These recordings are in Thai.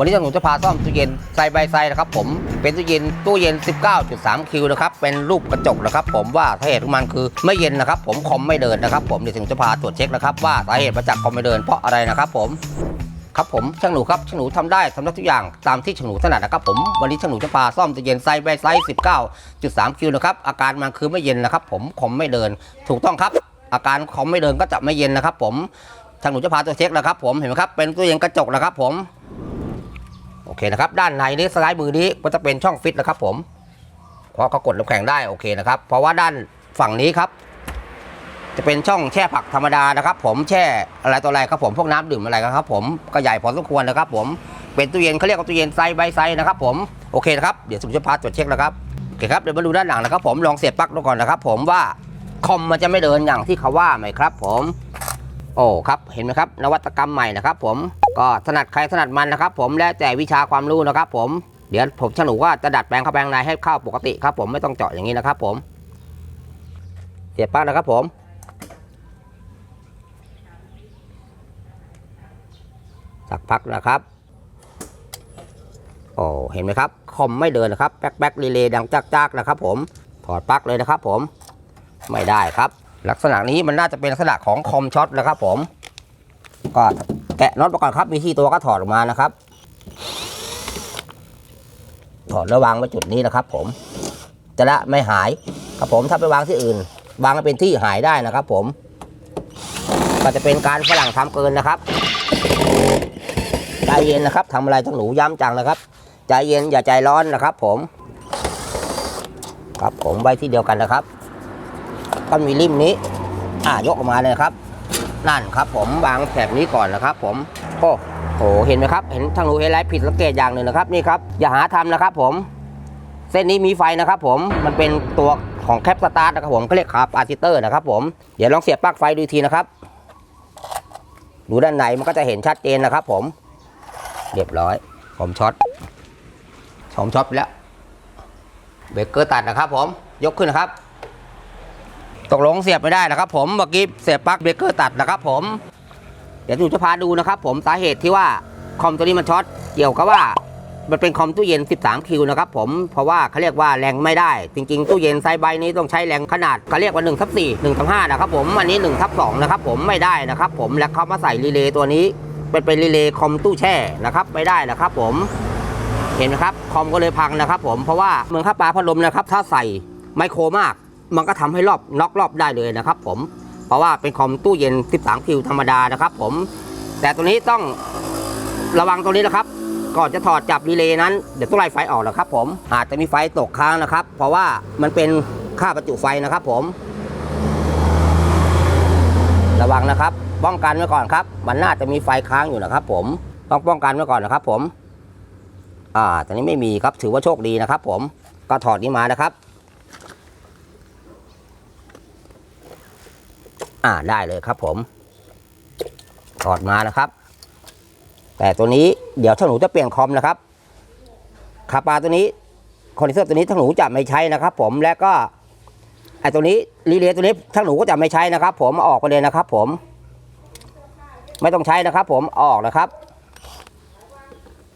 วันนี้ผมจะพาซ่อมตู้เย็นไซส์ใบไซนะครับผมเป็นตู้เย็นตู้เย็น 19.3 คิวนะครับเป็นรูปกระจกนะครับผมว่าสาเหตุของมันคือไม่เย็นนะครับผมคอมไม่เดินนะครับผมเดี๋ยวถึงจะพาตรวจเช็คนะครับว่าสาเหตุมาจากคอมไม่เดินเพราะอะไรนะครับผมครับผมช่างหนูครับช่างหนูทำได้ทำได้ทุกอย่างตามที่ช่างหนูถนัดนะครับผมวันนี้ช่างหนูจะพาซ่อมตู้เย็นไซส์ใบไซส์19.3 คิวนะครับอาการมันคือไม่เย็นนะครับผมคอมไม่เดิน ถูกต้องครับ อาการคอมไม่เดินก็จะไม่เย็นนะครับผมช่างหนูจะพาตัวจเช็คนะครับผมเห็นไหมครับเป็นตู้เย็นกระจกนะครับผม โอเคนะครับ ด้านในนี้ซ้ายมือนี้ก็จะเป็นช่องฟิตนะครับ ผมเพราะเขากดน้ำแข็งได้โอเคนะครับ เพราะว่าด้านฝั่งนี้ครับ จะเป็นช่องแช่ผักธรรมดานะครับ ผมแช่อะไรต่ออะไรครับผมพวกน้ำดื่มอะไรครับ ผมก็ใหญ่พอสมควรนะครับ ผมเป็นตู้เย็นเขาเรียกว่าตู้เย็นไซส์ใบไซส์นะครับ ผมโอเคนะครับเดี๋ยวสุจะพาตรวจเช็คนะครับโอเคครับเดี๋ยวมาดูด้านหลังนะครับ ผมลองเสียบปลั๊กดูก่อนนะครับ ผมว่าคอมมันจะไม่เดินอย่างที่เขาว่าไหมครับ ผม โอ้ครับเห็นไหมครับ นวัตกรรมใหม่นะครับ ผม ก็ถนัดใครถนัดมันนะครับผมแล้วแต่วิชาความรู้นะครับผมเดี๋ยวผมช่างหนูว่าจะดัดแปลงเข้าแปลงในให้เข้าปกติครับ ผมไม่ต้องเจาะอย่างนี้นะครับ ผมเสียบปลั๊กนะครับ ผมสักพักนะครับโอ้เห็นไหมครับคอมไม่เดินนะครับแป๊กแป๊กรีเลย์ดังจักจักนะครับ ผมถอดปลั๊กเลยนะครับ ผมไม่ได้ครับ ลักษณะนี้มันน่าจะเป็นลักษณะของคอมช็อตนะครับ ผมก็ แกะน็อตมาก่อนครับ มีที่ตัวก็ถอดออกมานะครับ ถอดแล้ววางไว้จุดนี้นะครับ ผมจะละไม่หายครับผมถ้าไปวางที่อื่น วางให้เป็นที่หายได้นะครับ ผม ก็จะเป็นการฝรั่งทำเกินนะครับใจเย็นนะครับทำอะไรต้องหนูย้ำจังนะครับ ใจเย็นอย่าใจร้อนนะครับ ผม ครับผมไว้ที่เดียวกันนะครับก็มีริมนี้ อ่ายกออกมาเลยครับ นั่นครับผมวางแถบนี้ก่อนนะครับผมโอ้โหเห็นไหมครับ เห็นทางหนูเห็นอะไรผิดสังเกตอย่างหนึ่งนะครับนี่ครับอย่าหาทำนะครับผม เส้นนี้มีไฟนะครับผมมันเป็นตัวของแคปสตาร์ทนะครับผมเขาเรียกคาร์บอาร์ติเตอร์นะครับผมเดี๋ยวลองเสียบปลั๊กไฟดูทีนะครับดูด้านในมันก็จะเห็นชัดเจนนะครับผม เรียบร้อย ผมช็อตผมช็อตไปแล้วเบรกเกอร์ตัดนะครับผมยกขึ้นนะครับ ตกลงเสียบไม่ได้นะครับ ผมเมื่อกี้เสียบปลั๊กเบรกเกอร์ตัดนะครับผม เดี๋ยวหนูจะพาดูนะครับ ผมสาเหตุที่ว่าคอมตัวนี้มันช็อตเกี่ยวกับว่ามันเป็นคอมตู้เย็น 13 คิวนะครับผม เพราะว่าเขาเรียกว่าแรงไม่ได้ จริง ๆ ตู้เย็นไซส์ใบนี้ต้องใช้แรงขนาดเขาเรียกว่า1ทับ4 1ทับ5นะครับผม อันนี้1ทับ2นะครับผมไม่ได้นะครับผม และเขามาใส่รีเลย์ตัวนี้ เป็นเป็นรีเลย์คอมตู้แช่นะครับไม่ได้นะครับผม เห็นไหมครับคอมก็เลยพังนะครับผม เพราะว่าเมืองค่าปลาพัดลมนะครับถ้าใส่ไมโครมาก มันก็ทำให้รอบน็อกรอบได้เลยนะครับ ผมเพราะว่าเป็นคอมตู้เย็น 13 คิวธรรมดานะครับ ผม แต่ตัวนี้ต้องระวังตรงนี้นะครับ ก่อนจะถอดจับรีเลย์นั้นเดี๋ยวต้องไล่ไฟออกนะครับ ผมอาจจะมีไฟตกค้างนะครับ เพราะว่ามันเป็นค่าประจุไฟนะครับ ผม ระวังนะครับป้องกันไว้ก่อนครับ มันน่าจะมีไฟค้างอยู่นะครับ ผมต้องป้องกันไว้ก่อนนะครับ ผม อ่าตอนนี้ไม่มีครับถือว่าโชคดีนะครับ ผมก็ถอดนี้มานะครับ อ่าได้เลยครับผมถอดมานะครับ แต่ตัวนี้เดี๋ยวถ้าหนูจะเปลี่ยนคอมนะครับคาปาตัวนี้คอนดิเซอร์ตัวนี้ถ้าหนูจะไม่ใช้นะครับ ผมและก็ไอตัวนี้รีเลย์ตัวนี้ถ้าหนูก็จะไม่ใช้นะครับ ผมอาออกไปเลยนะครับ ผม ไม่ต้องใช้นะครับ ผมอออกนะครับ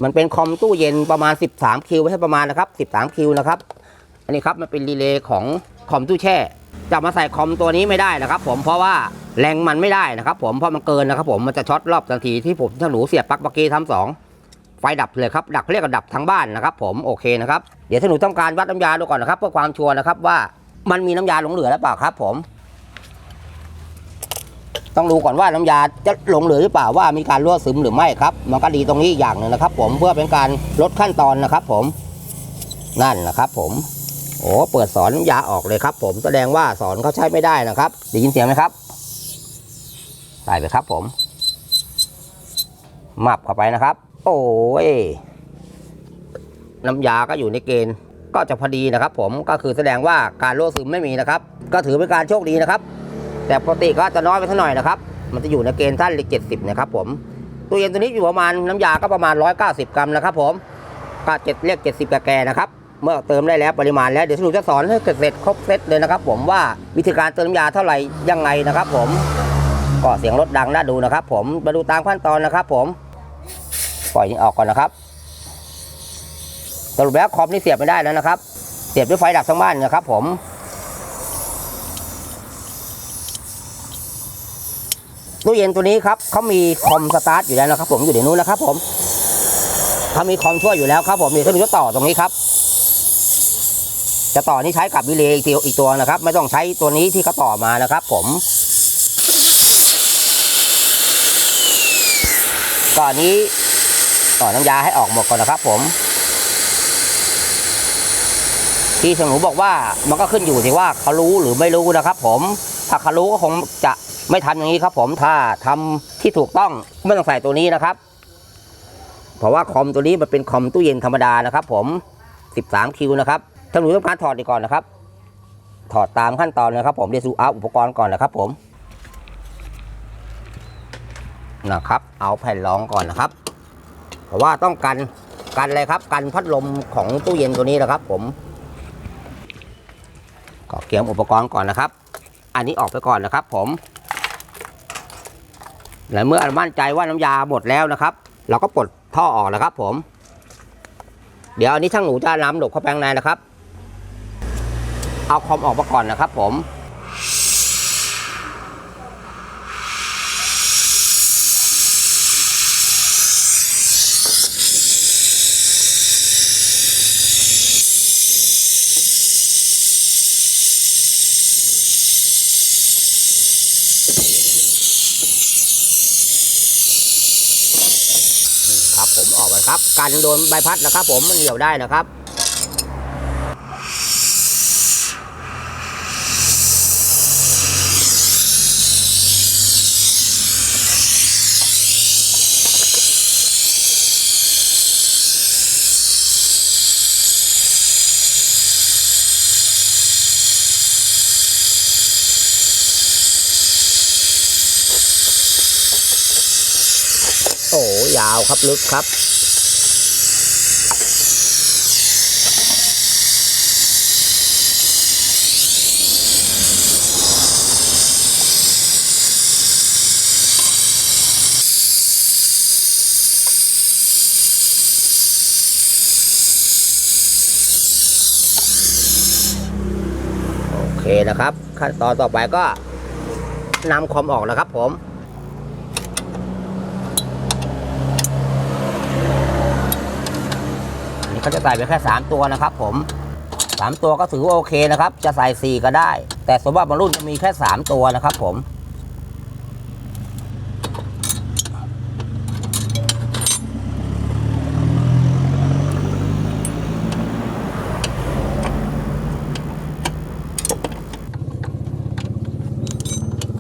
มันเป็นคอมตู้เย็นประมาณ 13 คิวไม่ใช่ประมาณนะครับ 13 คิวนะครับ อันนี้ครับมันเป็นรีเลย์ของคอมตู้แช่ จะมาใส่คอมตัวนี้ไม่ได้นะครับ ผมเพราะว่าแรงมันไม่ได้นะครับ ผมเพราะมันเกินนะครับ ผมมันจะช็อตรอบทันทีที่ผมถ้าหนูเสียบปลั๊กเมื่อกี้ทำสองไฟดับเลยครับดับเรียกว่าดับทั้งบ้านนะครับ ผมโอเคนะครับเดี๋ยวถ้าหนูต้องการวัดน้ำยาดูก่อนนะครับเพื่อความชัวร์นะครับว่ามันมีน้ำยาหลงเหลือหรือเปล่าครับ ผม ต้องดูก่อนว่าน้ำยาจะหลงเหลือหรือเปล่าว่ามีการรั่วซึมหรือไม่ครับ มันก็ดีตรงนี้อย่างหนึ่งนะครับ ผมเพื่อเป็นการลดขั้นตอนนะครับ ผมนั่นนะครับ ผม โอ้เปิดสอนน้ำยาออกเลยครับ ผมแสดงว่าสอนเขาใช้ไม่ได้นะครับได้ยินเสียงไหมครับใส่ไปครับผมมับเข้าไปนะครับ โอ้ยน้ำยาก็อยู่ในเกณฑ์ก็จะพอดีนะครับ ผมก็คือแสดงว่าการรั่วซึมไม่มีนะครับ ก็ถือเป็นการโชคดีนะครับ แต่ปกติก็จะน้อยไปสักหน่อยนะครับ มันจะอยู่ในเกณฑ์ท่านเลขเจ็ดสิบนะครับ ผมตู้เย็นตัวนี้อยู่ประมาณน้ำยาก็ประมาณ 190 กรัมนะครับ ผมก็เจ็ดเรียก70กแกนะครับ เมื่อเติมได้แล้วปริมาณแล้วเดี๋ยวหนูจะสอนให้เสร็จครบเซตเลยนะครับ ผมว่าวิธีการเติมยาเท่าไหร่ยังไงนะครับ ผมก็เสียงรถดังน่าดูนะครับ ผมมาดูตามขั้นตอนนะครับ ผมปล่อยออกก่อนนะครับสรุปแล้วคอมนี่เสียบไม่ได้แล้วนะครับ เสียบด้วยไฟดับทั้งบ้านนะครับ ผมตู้เย็นตัวนี้ครับเขามีคอมสตาร์ทอยู่แล้วนะครับ ผมอยู่ในนู้นนะครับ ผมเขามีคอมช่วยอยู่แล้วครับ ผมนี่เขามีตัวต่อตรงนี้ครับ จะต่อนี่ใช้กับวิเลย์อีกตัวอีกตัวนะครับ ไม่ต้องใช้ตัวนี้ที่เขาต่อมานะครับ ผมก่อนนี้ต่อน้ำยาให้ออกหมดก่อนนะครับ ผม ที่สมุบอกว่ามันก็ขึ้นอยู่ที่ว่าเขารู้หรือไม่รู้นะครับ ผม ถ้าเขารู้ก็คงจะไม่ทำอย่างนี้ครับ ผมถ้าทำที่ถูกต้องไม่ต้องใส่ตัวนี้นะครับ เพราะว่าคอมตัวนี้มันเป็นคอมตู้เย็นธรรมดานะครับ ผม 13คิวนะครับ ถ้าหนูต้องการถอดดีก่อนนะครับ ถอดตามขั้นตอนนะครับ ผมเดี๋ยวดูเอาอุปกรณ์ก่อนนะครับ ผมนะครับ เอาแผ่นรองก่อนนะครับ เพราะว่าต้องกันกันอะไรครับ กันพัดลมของตู้เย็นตัวนี้นะครับ ผมก็เตรียมอุปกรณ์ก่อนนะครับ อันนี้ออกไปก่อนนะครับ ผม และเมื่อมั่นใจว่าน้ำยาหมดแล้วนะครับ เราก็ปลดท่อออกนะครับ ผม เดี๋ยวอันนี้ช่างหนูจะน้ำหลบเข้าไปข้างในนะครับ เอาคอมออกมาก่อนนะครับผมครับผมออกไปครับ การโดนใบพัดนะครับ ผมมันเหี่ยวได้นะครับ โอ้ยาวครับลึกครับโอเคนะครับขั้นตอนต่อไปก็นำคอมออกนะครับผม อันนี้ เขาจะใส่ไปแค่ 3 ตัวนะครับผม 3 ตัวก็ถือว่าโอเคนะครับ จะใส่ 4 ก็ได้ แต่สมบัติบางรุ่นจะมีแค่ 3 ตัวนะครับผม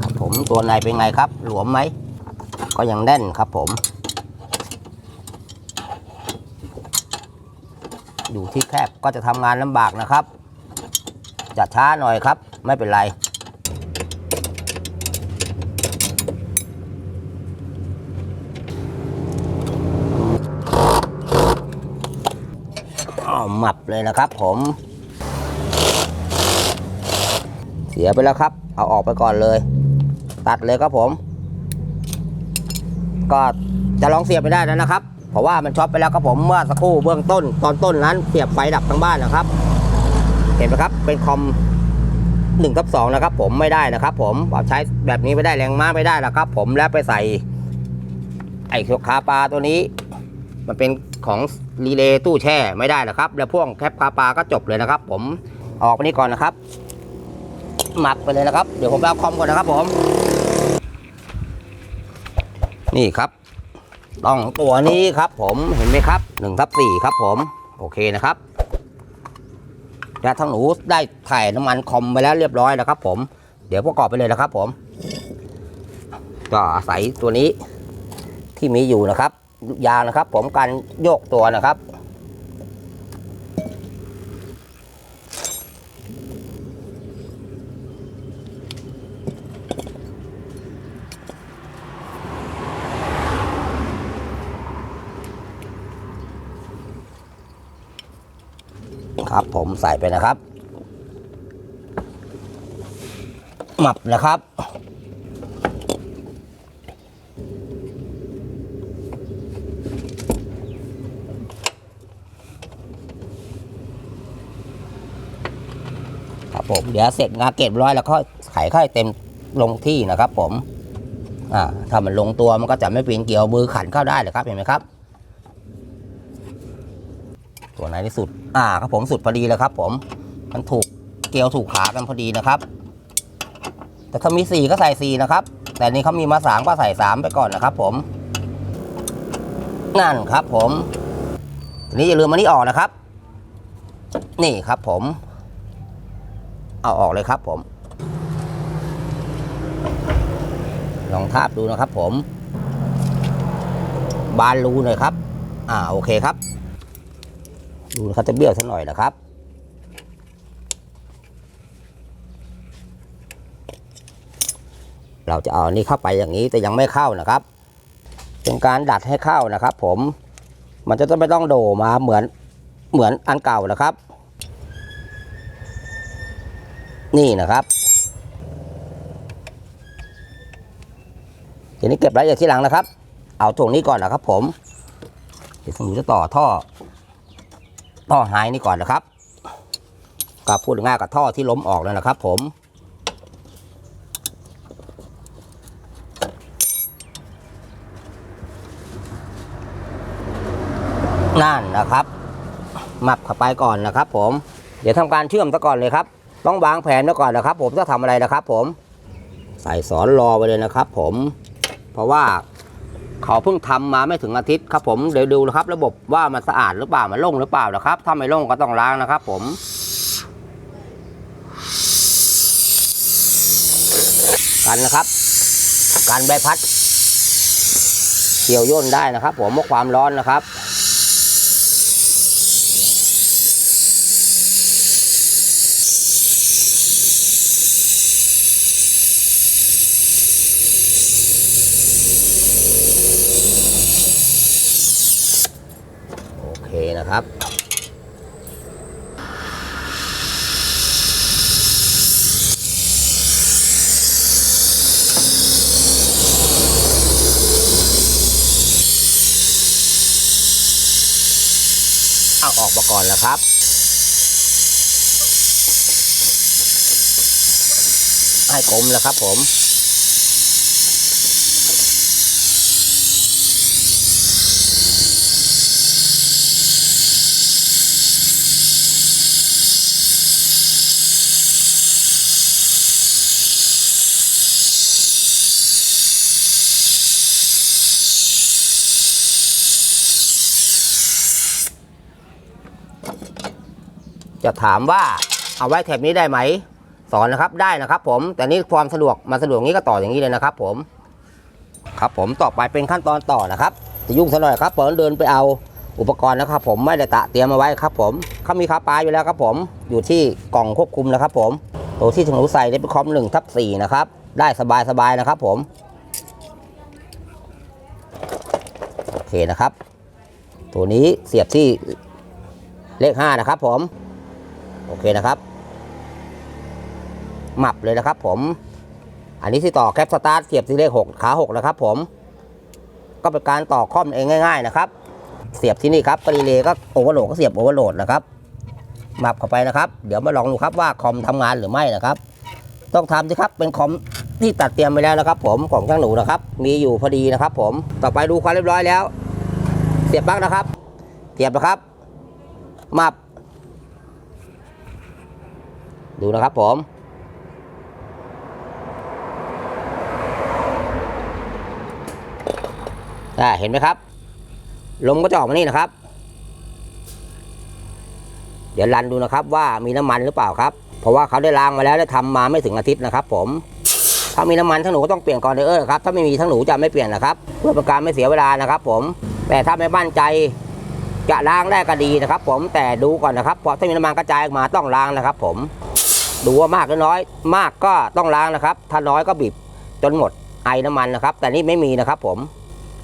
ครับผมตัวในเป็นไงครับ หลวมไหม ก็ยังแน่นครับผม อยู่ที่แคบก็จะทำงานลำบากนะครับ จะช้าหน่อยครับ ไม่เป็นไรอ้าวหมับเลยนะครับผม เสียไปแล้วครับ เอาออกไปก่อนเลย ตัดเลยครับผม ก็จะลองเสียบไม่ได้แล้วนะครับ เพราะว่ามันช็อตไปแล้วครับผมเมื่อสักครู่เบื้องต้น ตอนต้นนั้นเสียบไฟดับทั้งบ้านนะครับ เห็นไหมครับเป็นคอมหนึ่งทับสองนะครับ ผมไม่ได้นะครับ ผมเอาใช้แบบนี้ไม่ได้แรงมากไม่ได้แล้วครับ ผมแล้วไปใส่ไอ้คาปลาตัวนี้ มันเป็นของรีเลย์ตู้แช่ไม่ได้นะครับ แล้วพ่วงแคปคาปลาก็จบเลยนะครับ ผมออกไปนี้ก่อนนะครับ หมักไปเลยนะครับ เดี๋ยวผมเอาคอมก่อนนะครับผม นี่ครับ ต้องตัวนี้ครับผมเห็นไหมครับหนึ่งทับสี่ครับผมโอเคนะครับและทั้งหนูได้ถ่ายน้ำมันคอมไปแล้วเรียบร้อยแล้วครับ ผมเดี๋ยวประกอบไปเลยนะครับ ผม ก็อาศัยตัวนี้ที่มีอยู่นะครับ ยางนะครับ ผมการโยกตัวนะครับ ใส่ไปนะครับ หมับนะครับ ครับผมเดี๋ยวเสร็จงาเก็บร้อยแล้วก็ไขไข่เต็มลงที่นะครับ ผมถ้ามันลงตัวมันก็จะไม่ปีนเกี่ยวมือขันเข้าได้เลยครับเห็นไหมครับ ตัวไหนที่สุด อ่าครับผมสุดพอดีเลยครับ ผมมันถูกเกลียวถูกขากันพอดีนะครับ แต่ถ้ามีสี่ก็ใส่สี่นะครับ แต่นี่เขามีมาสามก็ใส่สามไปก่อนนะครับผมนั่นครับผมทีนี้อย่าลืมมันนี้ออกนะครับ นี่ครับผม เอาออกเลยครับผม ลองทาบดูนะครับผม บานรูหน่อยครับ อ่าโอเคครับ ดูนะครับจะเบี้ยวสักหน่อยนะครับเราจะเอาอันนี้เข้าไปอย่างนี้แต่ยังไม่เข้านะครับ เป็นการดัดให้เข้านะครับ ผม มันจะต้องไม่ต้องโดมาเหมือนเหมือนอันเก่านะครับ นี่นะครับทีนี้เก็บรายละเอียดที่หลังนะครับ เอาตรงนี้ก่อนนะครับ ผมเดี๋ยวผมจะต่อท่อ ท่อหายนี่ก่อนนะครับก็พูดง่ายกับท่อที่ล้มออกแล้วนะครับ ผม นั่นนะครับมับเข้าไปก่อนนะครับ ผม เดี๋ยวทำการเชื่อมซะก่อนเลยครับ ต้องวางแผนซะก่อนนะครับ ผมจะทำอะไรนะครับ ผม ใส่สอนรอไปเลยนะครับ ผม เพราะว่า เขาเพิ่งทำมาไม่ถึงอาทิตย์ครับผมเดี๋ยวดูนะครับ ระบบว่ามันสะอาดหรือเปล่ามันโล่งหรือเปล่านะครับ ถ้าไม่โล่งก็ต้องล้างนะครับ ผมกันนะครับกันใบพัดเกี่ยวย่นได้นะครับ ผมเมื่อความร้อนนะครับ โอเคนะ ครับ เอาออกมาก่อนแล้วครับให้กลมแล้วครับผม จะถามว่าเอาไว้แถบนี้ได้ไหม สอนนะครับได้นะครับ ผมแต่นี่ความสะดวกมาสะดวกนี้ก็ต่ออย่างนี้เลยนะครับ ผมครับผมต่อไปเป็นขั้นตอนต่อนะครับจะยุ่งซะหน่อยครับเปิดเดินไปเอาอุปกรณ์นะครับ ผมไม่ได้ตะเตรียมมาไว้ครับ ผมเขามีคาปลาอยู่แล้วครับ ผมอยู่ที่กล่องควบคุมนะครับ ผมตัวที่ถึงหนูใส่ได้เป็นคอมหนึ่งทับสี่นะครับ ได้สบายสบายๆนะครับ ผมโอเคนะครับ ตัวนี้เสียบที่เลขห้านะครับ ผม โอเคนะครับหมับเลยนะครับ ผม อันนี้ที่ต่อแคปสตาร์ทเสียบที่เลขหกขาหกนะครับ ผม ก็เป็นการต่อคอมเองง่าย ๆ นะครับ เสียบที่นี่ครับปรีเลก็โอเวอร์โหลดก็เสียบโอเวอร์โหลดนะครับหมับเข้าไปนะครับ เดี๋ยวมาลองดูครับว่าคอมทำงานหรือไม่นะครับ ต้องทำสิครับเป็นคอมที่ตัดเตรียมไปแล้วนะครับ ผมของช่างหนูนะครับ มีอยู่พอดีนะครับ ผมต่อไปดูความเรียบร้อยแล้ว เสียบปลั๊กนะครับ เสียบนะครับหมับ ดูนะครับผม เห็นไหมครับ ลมก็จะออกมานี่นะครับ เดี๋ยวรันดูนะครับว่ามีน้ำมันหรือเปล่าครับ เพราะว่าเขาได้ล้างมาแล้วได้ทำมาไม่ถึงอาทิตย์นะครับ ผม ถ้ามีน้ำมันทั้งหนูก็ต้องเปลี่ยนก่อนเดอร์ครับ ถ้าไม่มีทั้งหนูจะไม่เปลี่ยนนะครับ เพื่อเป็นการไม่เสียเวลานะครับ ผม แต่ถ้าไม่มั่นใจจะล้างได้ก็ดีนะครับ ผมแต่ดูก่อนนะครับเพราะถ้ามีน้ำมันกระจายออกมาต้องล้างนะครับ ผม ดูว่ามากหรือน้อย มากก็ต้องล้างนะครับ ถ้าน้อยก็บีบจนหมดไอน้ำมันนะครับ แต่นี่ไม่มีนะครับผม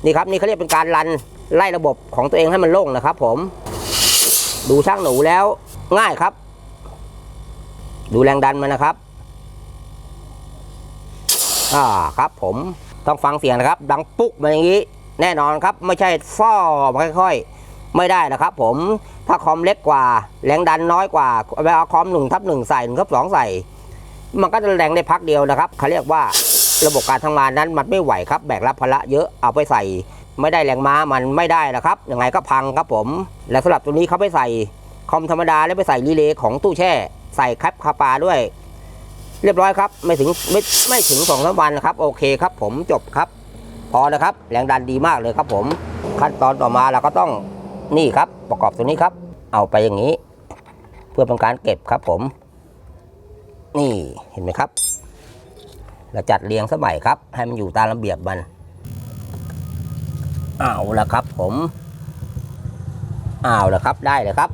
นี่ครับนี่เขาเรียกเป็นการรันไล่ระบบของตัวเองให้มันโล่งนะครับ ผม ดูช่างหนูแล้วง่ายครับ ดูแรงดันมันนะครับอ่าครับผมต้องฟังเสียงนะครับ ดังปุ๊กมาอย่างนี้ แน่นอนครับ ไม่ใช่ฟ้อมค่อย ไม่ได้นะครับผมถ้าคอมเล็กกว่า แรงดันน้อยกว่าเวลาคอมหนึ่งทับหนึ่งใส่หนึ่งทับสองใส่ มันก็จะแรงได้พักเดียวนะครับเขาเรียกว่าระบบการทำงานนั้นมันไม่ไหวครับแบกรับภาระเยอะเอาไปใส่ ไม่ได้แรงม้ามันไม่ได้นะครับยังไงก็พังครับผม และสำหรับตัวนี้เขาไปใส่คอมธรรมดาแล้วไปใส่รีเลย์ของตู้แช่ ใส่แคปคาปาด้วย เรียบร้อยครับไม่ถึงไม่ไม่ถึงสองสามวันนะครับโอเคครับผมจบครับพอนะครับแรงดันดีมากเลยครับผมขั้นตอนต่อมาเราก็ต้อง นี่ครับประกอบตัวนี้ครับ เอาไปอย่างนี้ เพื่อเป็นการเก็บครับผม นี่เห็นไหมครับ เราจัดเรียงสมัยครับ ให้มันอยู่ตามระเบียบมันเอาละครับผมเอาละครับได้เลยครับ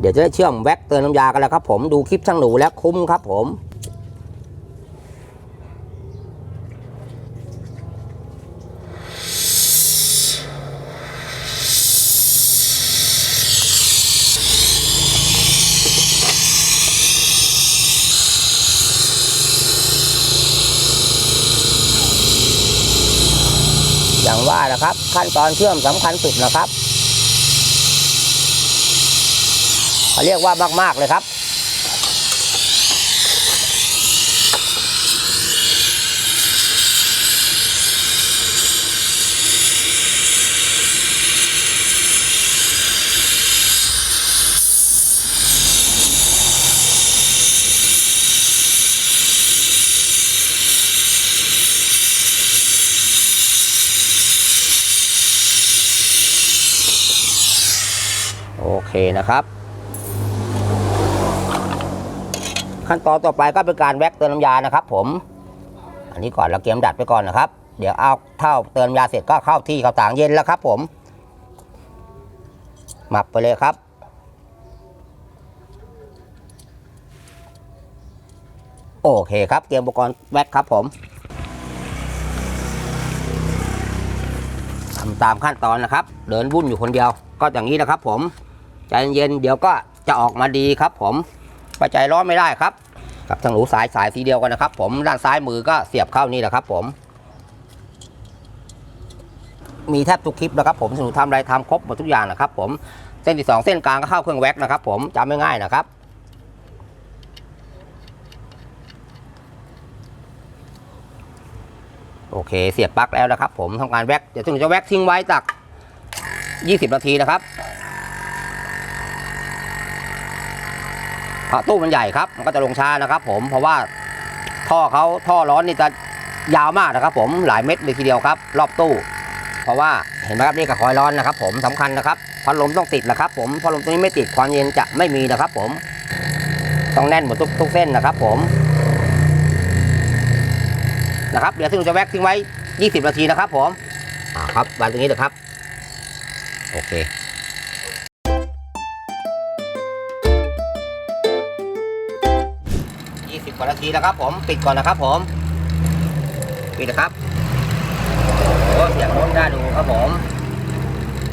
เดี๋ยวจะได้เชื่อมแว็กเติมน้ำยากันแล้วครับผมดูคลิปช่างหนูแล้วคุ้มครับผม อย่างว่านะครับ ขั้นตอนเชื่อมสำคัญสุดนะครับเขาเรียกว่ามาก ๆ เลยครับ โอเค นะครับ ขั้นตอนต่อไปก็เป็นการแว็กเติมน้ำยานะครับ ผม อันนี้ก่อนเราเกมดัดไปก่อนนะครับ เดี๋ยวเอาเท่าเติมน้ำยาเสร็จก็เข้าที่เข้าต่างเย็นแล้วครับ ผม หมักไปเลยครับโอเคครับเตรียมอุปกรณ์แว็กครับผมทำตามขั้นตอนนะครับ เดินวุ่นอยู่คนเดียวก็อย่างนี้นะครับผม ใจเย็นเดี๋ยวก็จะออกมาดีครับ ผมไปใจร้อนไม่ได้ครับกับทางหนูสายสายสีเดียวกันนะครับ ผมด้านซ้ายมือก็เสียบเข้านี่แหละครับ ผมมีแทบทุกคลิปนะครับผมหนูทำอะไรทำครบหมดทุกอย่างนะครับ ผมเส้นที่สองเส้นกลางก็เข้าเครื่องแว็กนะครับ ผมจำไม่ง่ายนะครับ โอเคเสียบปลั๊กแล้วนะครับ ผมทำการแว็กเดี๋ยวถึงจะแว็กทิ้งไว้ตัก 20 นาทีนะครับเพราะ ตู้มันใหญ่ครับ มันก็จะลงช้านะครับ ผมเพราะว่าท่อเขาท่อร้อนนี่จะยาวมากนะครับ ผมหลายเม็ดเลยทีเดียวครับ รอบตู้ เพราะว่าเห็นไหมครับนี่กระคอยร้อนนะครับ ผมสำคัญนะครับพัดลมต้องติดนะครับ ผมพัดลมตัวนี้ไม่ติดความเย็นจะไม่มีนะครับ ผมต้องแน่นหมดทุกทุกเส้นนะครับ ผมนะครับเดี๋ยวซึ่งจะแว็กทิ้งไว้ 20 นาทีนะครับ ผมครับวางตรงนี้นะครับ โอเค ก่อนาทีแล้วครับ ผมปิดก่อนนะครับ ผม ปิดนะครับโอ้เสียงรถได้ดูครับผม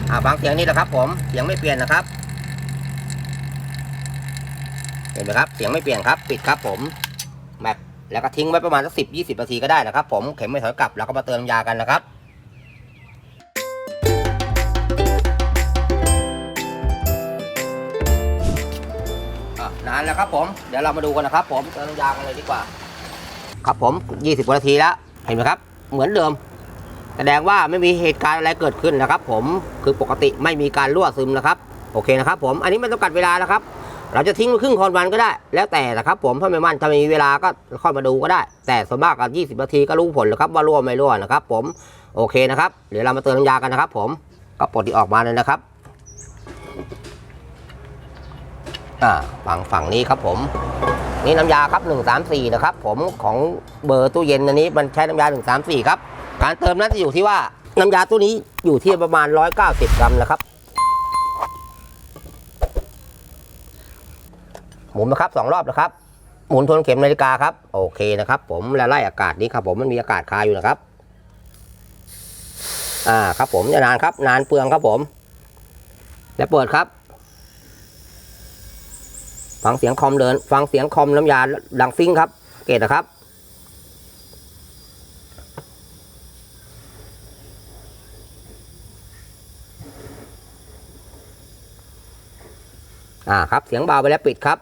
อ่าบางเสียงนี่แหละครับ ผมเสียงไม่เปลี่ยนนะครับเห็นไหมครับเสียงไม่เปลี่ยนครับ ปิดครับ ผมแมปแล้วก็ทิ้งไว้ประมาณสักสิบยี่สิบนาทีก็ได้นะครับ ผมเข็มไม่ถอยกลับแล้วก็มาเติมยากันนะครับ นานแล้วครับผม เดี๋ยวเรามาดูกันนะครับ ผมเติมน้ำยางกันเลยดีกว่า ครับผม 20กว่านาทีแล้ว เห็นไหมครับ เหมือนเดิม แสดงว่าไม่มีเหตุการณ์อะไรเกิดขึ้นนะครับ ผม คือปกติไม่มีการรั่วซึมนะครับ โอเคนะครับ ผม อันนี้ไม่ต้องกัดเวลานะครับ เราจะทิ้งไว้ครึ่งคนวันก็ได้ แล้วแต่นะครับ ผม ถ้าไม่มั่นถ้าไม่มีเวลาก็ค่อยมาดูก็ได้ แต่ส่วนมากก็20 นาทีก็รู้ผลแล้วครับว่ารั่วไม่รั่วนะครับ ผม โอเคนะครับ เดี๋ยวเรามาเติมน้ำยากันนะครับ ผม ก็ปลดที่ออกมาเลยนะครับ อ่าฝั่งฝั่งนี้ครับผม นี่น้ำยาครับ 134 นะครับ ผมของเบอร์ตู้เย็นอันนี้มันใช้น้ำยา 134 ครับ การเติมนั้นจะอยู่ที่ว่าน้ำยาตู้นี้อยู่ที่ประมาณ 190 กรัมนะครับ หมุนนะครับสองรอบนะครับ หมุนทวนเข็มนาฬิกาครับ โอเคนะครับ ผมและไล่อากาศนี้ครับ ผมมันมีอากาศคาอยู่นะครับอ่าครับผมจะนานครับ นานเปลืองครับผม และเปิดครับ ฟังเสียงคอมเดิน ฟังเสียงคอมน้ำยาดังฟิ้งครับ เกตนะครับ อ่าครับ เสียงเบาไปแล้วปิดครับ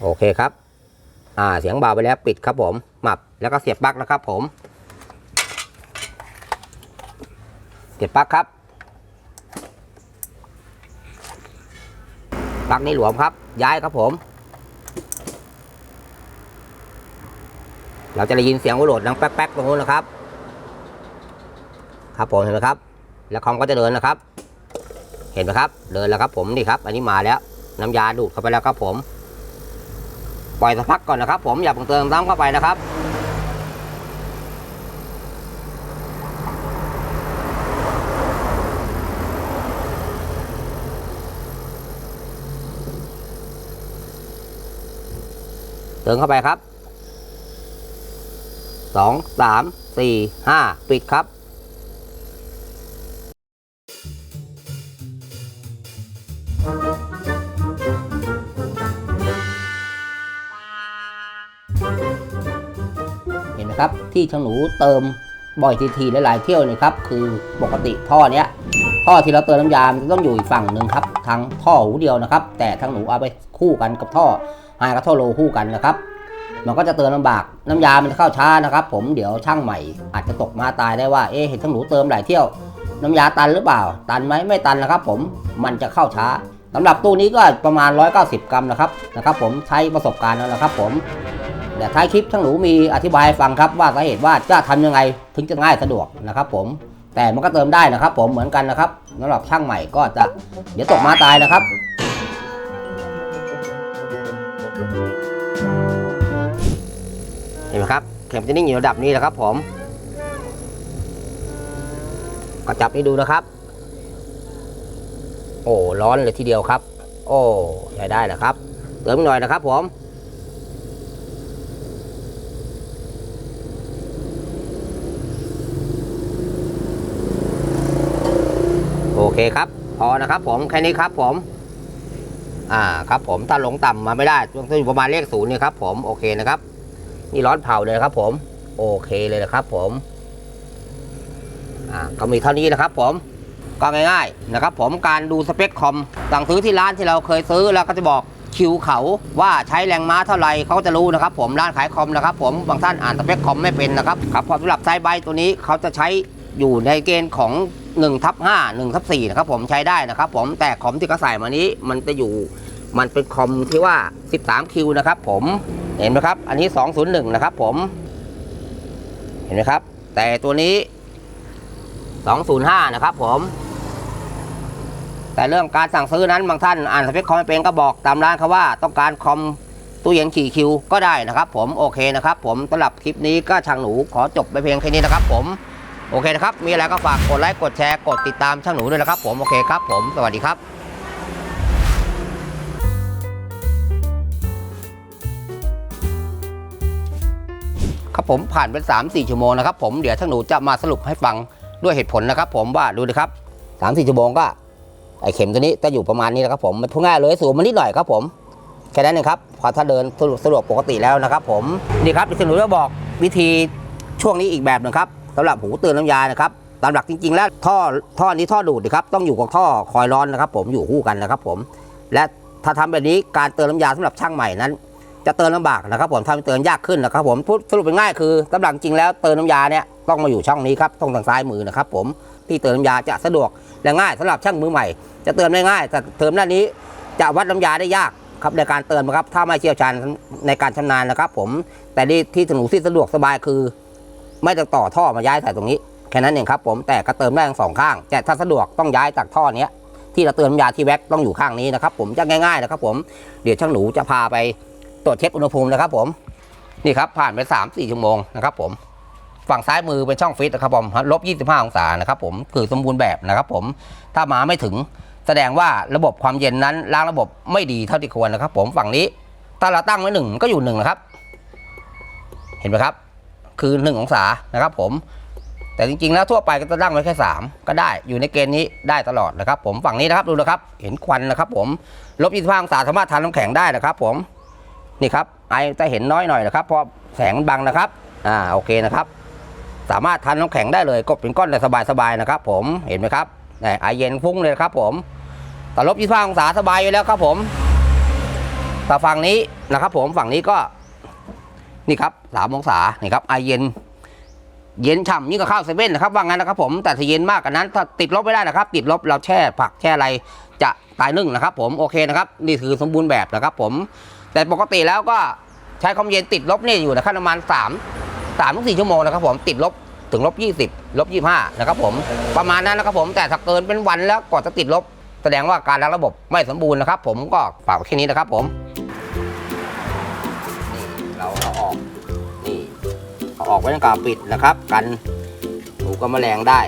โอเคครับ อ่า เสียงเบาไปแล้วปิดครับผมหมับแล้วก็เสียบปลั๊กนะครับผม เสียบปลั๊กครับ ปลั๊กนี้หลวมครับ ย้ายครับผม เราจะได้ยินเสียงวโหลดดังแป๊กๆตรงนู้นนะครับ ครับผมเห็นไหมครับ แล้วคอมก็จะเดินนะครับ เห็นไหมครับ เดินแล้วครับผมนี่ครับ อันนี้มาแล้ว น้ำยาดูดเข้าไปแล้วครับผม ปล่อยสักพักก่อนนะครับ ผมอย่าเพิ่งเติมน้ำเข้าไปนะครับ เติมเข้าไปครับสองสามสี่ห้าปิดครับเห็นไหมครับที่ช่างหนูเติมบ่อยทีๆหลายๆเที่ยวเนี่ยครับคือปกติท่อเนี้ยท่อที่เราเติมน้ำยามันจะต้องอยู่อีกฝั่งหนึ่งครับทางท่อหูเดียวนะครับ แต่ทางหนูเอาไปคู่กันกับท่อ ไฮกับท่อโลคู่กันนะครับ มันก็จะเตือนลำบากน้ำยามันจะเข้าช้านะครับ ผมเดี๋ยวช่างใหม่ อาจจะตกมาตายได้ว่าเอ๊ะเห็นทั้งหนูเติมหลายเที่ยว น้ำยาตันหรือเปล่า ตันไหมไม่ตันนะครับ ผมมันจะเข้าช้าสำหรับตู้นี้ก็ประมาณ 190 กรัมนะครับนะครับ ผมใช้ประสบการณ์แล้วนะครับผมเดี๋ยวท้ายคลิปช่างหนูมีอธิบายฟังครับว่าสาเหตุว่าจะทำยังไงถึงจะง่ายสะดวกนะครับ ผมแต่มันก็เติมได้นะครับ ผมเหมือนกันนะครับสำหรับช่างใหม่ก็จะเดี๋ยวตกมาตายนะครับ เห็นไหมครับ เข็มจะนิ่งอยู่ระดับนี้แหละครับ ผมก็จับให้ดูนะครับ โอ้ร้อนเลยทีเดียวครับ โอ้ใช้ได้แหละครับ เติมหน่อยนะครับ ผมโอเคครับ พอนะครับผม แค่นี้ครับผม อ่าครับผมถ้าลงต่ำมาไม่ได้ต้องอยู่ประมาณเลขศูนย์เนี่ยครับผมโอเคนะครับ นี่ร้อนเผาเลยครับผม โอเคเลยนะครับผมอ่าก็มีเท่านี้นะครับผมก็ง่ายๆนะครับผมการดูสเปคคอมสั่งซื้อที่ร้านที่เราเคยซื้อแล้วก็จะบอกคิวเขาว่าใช้แรงม้าเท่าไหร่เขาก็จะรู้นะครับ ผมร้านขายคอมนะครับ ผมบางท่านอ่านสเปคคอมไม่เป็นนะครับครับพอสำหรับไซส์ใบตัวนี้เขาจะใช้ อยู่ในเกณฑ์ของ1ทับ5 1ทับ4นะครับผมใช้ได้นะครับผมแต่คอมที่เขาใส่มานี้มันจะอยู่มันเป็นคอมที่ว่า 13 คิวนะครับผมเห็นไหมครับ อันนี้ 201 นะครับผม เห็นไหมครับ แต่ตัวนี้ 205 นะครับผม แต่เรื่องการสั่งซื้อนั้นบางท่านอ่านสเปคคอมไม่เป็นก็บอกตามร้านเขาว่าต้องการคอมตู้เย็นขี่คิวก็ได้นะครับผมโอเคนะครับผมสำหรับคลิปนี้ก็ช่างหนูขอจบไปเพียงแค่นี้นะครับผม โอเคนะครับ มีอะไรก็ฝากกดไลค์ กดแชร์ กดติดตามช่างหนูด้วยนะครับผม โอเคครับผม สวัสดีครับครับผมผ่านเป็น3 4ชั่วโมงนะครับผมเดี๋ยวท่านหนูจะมาสรุปให้ฟังด้วยเหตุผลนะครับ ผมว่าดูนะครับ3 4ชั่วโมงก็ไอเข็มตัวนี้จะอยู่ประมาณนี้นะครับผมมันพูดง่ายเลยสูงมานิดหน่อยครับผมแค่นั้นเองครับพอถ้าเดินสะดวกปกติแล้วนะครับ ผมนี่ครับที่านหนูจะบอกวิธีช่วงนี้อีกแบบหนึงครับ สำหรับหูเตือนน้ำยานะครับตามหลักจริง ๆ แล้วท่อท่อนี้ท่อดูดนะครับต้องอยู่กับท่อคอยร้อนนะครับ ผมอยู่คู่กันนะครับ ผม และถ้าทำแบบนี้การเตือนน้ำยาสำหรับช่างใหม่นั้น จะเติมลำบากนะครับ ผมทำให้เติมยากขึ้นนะครับ ผมพูดสรุปเป็นง่ายคือตำหลักจริงแล้วเติมน้ำยาเนี่ยต้องมาอยู่ช่องนี้ครับต้องทางซ้ายมือนะครับ ผมที่เติมน้ำยาจะสะดวกและง่ายสำหรับช่างมือใหม่ จะเติมได้ง่ายแต่เติมด้านนี้จะวัดน้ำยาได้ยากครับในการเติมนะครับถ้าไม่เชี่ยวชาญในการชำนาญนะครับ ผมแต่ที่ที่ถนูที่สะดวกสบายคือ ไม่ต้องต่อท่อมาย้ายใส่ตรงนี้แค่นั้นเองครับผมแต่ก็เติมได้ทั้งสองข้าง แต่ถ้าสะดวกต้องย้ายจากท่อเนี้ยที่เราเติมยาที่แว็กต้องอยู่ข้างนี้นะครับผมจะง่ายๆนะครับผมเดี๋ยวช่างหนูจะพาไปตรวจเช็คอุณหภูมินะครับผมนี่ครับผ่านไป3าสี่ชั่วโมงนะครับผมฝั่งซ้ายมือเป็นช่องฟิตนะครับผมลบ25 องศานะครับผมคือสมบูรณ์แบบนะครับผมถ้ามาไม่ถึงแสดงว่าระบบความเย็นนั้นล้างระบบไม่ดีเท่าที่ควรนะครับ ผมฝั่งนี้ถ้าเราตั้งไว้หนึ่งก็อยู่หนึ่งนะครับ เห็นไหมครับ คือ1องศานะครับผม แต่จริงๆแล้วทั่วไปก็จะตั้งไว้แค่ 3 ก็ได้อยู่ในเกณฑ์นี้ได้ตลอดนะครับ ผมฝั่งนี้นะครับดูนะครับ เห็นควันนะครับ ผมลบ25องศาสามารถทานน้ำแข็งได้นะครับ ผมนี่ครับไอจะเห็นน้อยหน่อยนะครับเพราะแสงมันบังนะครับอ่าโอเคนะครับ สามารถทานน้ำแข็งได้เลยกบเป็นก้อนได้สบายๆนะครับ ผมเห็นไหมครับไอเย็นฟุ้งเลยครับผมแต่ลบยี่สิบห้าองศาสบายอยู่แล้วครับผมแต่ฝั่งนี้นะครับ ผมฝั่งนี้ก็ นี่ครับสามองศานี่ครับไอเย็น เย็นฉ่ำยิ่งกับข้าวเซเว่นนะครับว่างั้นนะครับผมแต่ถ้าเย็นมากกว่านั้นถ้าติดลบไม่ได้นะครับ ติดลบเราแช่ผักแช่อะไรจะตายนึ่งนะครับผมโอเคนะครับนี่คือสมบูรณ์แบบนะครับผม แต่ปกติแล้วก็ใช้ความเย็นติดลบนี่อยู่นะครับประมาณสามสามถึงสี่ชั่วโมงนะครับผมติดลบถึงลบยี่สิบลบยี่ห้านะครับผมประมาณนั้นนะครับผมแต่ถ้าเกินเป็นวันแล้วก่อนจะติดลบ แสดงว่าการรักระบบไม่สมบูรณ์นะครับ ผมก็ฝากแค่นี้นะครับผม เอาออกไว้ในกาปิดนะครับ กันหูกับแมลงได้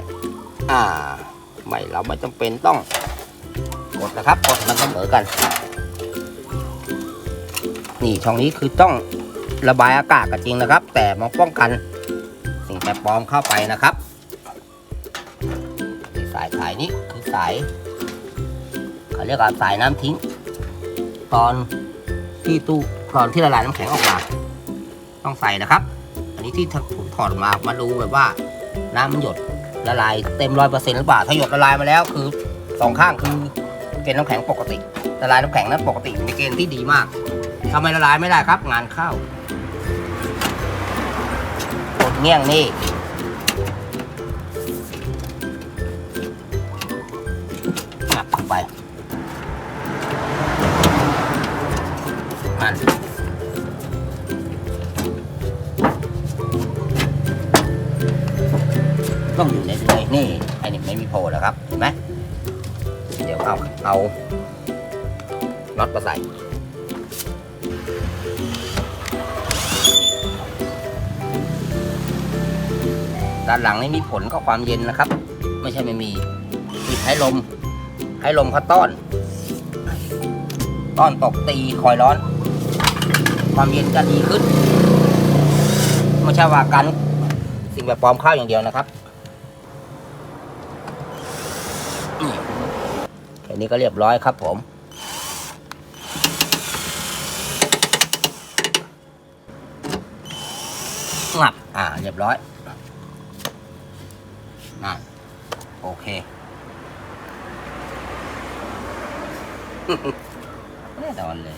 อ่า ไม่เราไม่จำเป็นต้องกดนะครับกดมันเสมอกัน นี่ช่องนี้คือต้องระบายอากาศก็จริงนะครับ แต่มาป้องกันสิ่งแปลกปลอมเข้าไปนะครับนี่สายสายนี้คือสายเขาเรียกว่าสายน้ำทิ้ง ตอนที่ตู้ตอนที่ละลายน้ำแข็งออกมา ต้องใส่นะครับ นี้ที่ผมถอดออกมามาดูแบบว่า น้ำมันหยดละลายเต็มร้อยเปอร์เซ็นต์หรือเปล่าถ้าหยดละลายมาแล้วคือสองข้างคือเกณฑ์น้ำแข็งปกติละลายน้ำแข็งนั้นปกติในเกณฑ์ที่ดีมากทำไมละลายไม่ได้ครับ งานเข้ากดเงี้ยงนี่งับเข้าไป ครับเห็นไหมเดี๋ยวเอาเอาน็อตมาใส่ด้านหลังนี่มีผลกับความเย็นนะครับ ไม่ใช่ไม่มีปิดให้ลม ให้ลมเขาต้อน ต้อนตกตีคอยร้อน ความเย็นจะดีขึ้น ไม่ใช่ว่ากันสิ่งแบบปลอมข้าวอย่างเดียวนะครับนี่ อันนี้ก็เรียบร้อยครับผมงับ อ่า เรียบร้อยนั่นโอเคแน่นอนเลย